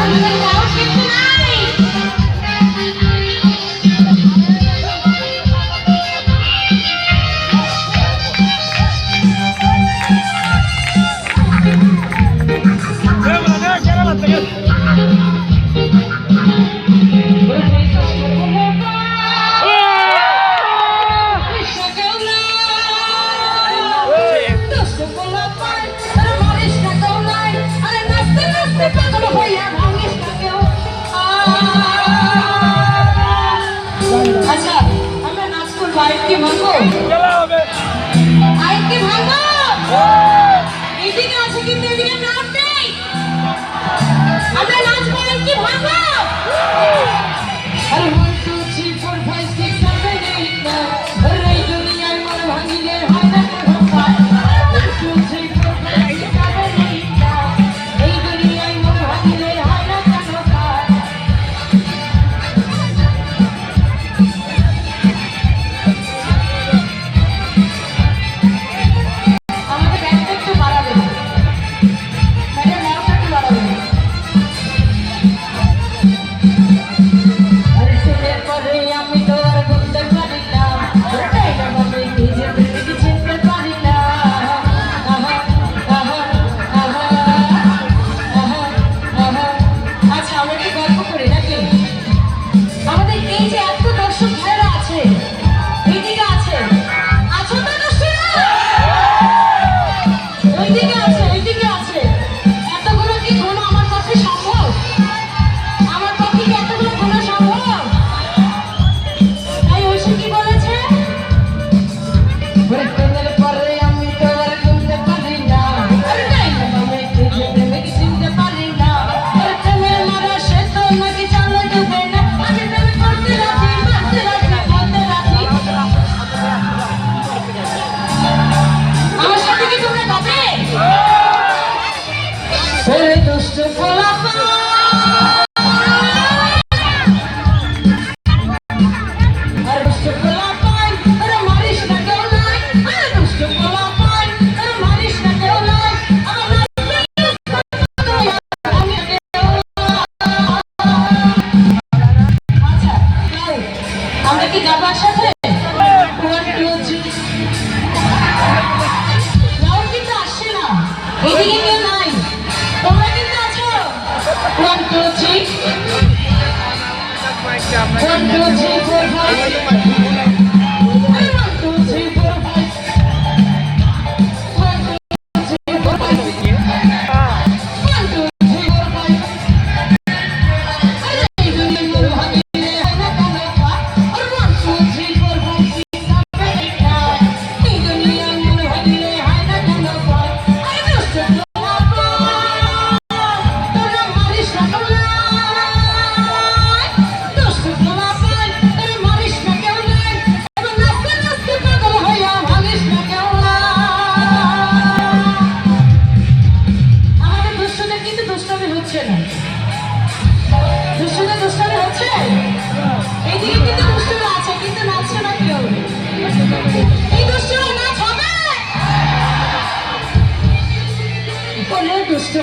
Amen. अच्छा हमें नाचपुर wife की चलो দুষ্টুতে দুষ্টামি হচ্ছে? এইদিকে কিন্তু দুষ্টুরা আছে, কিন্তু নাচছে না কেউ। এই দুষ্টুরা নাচ হবে? দুষ্ট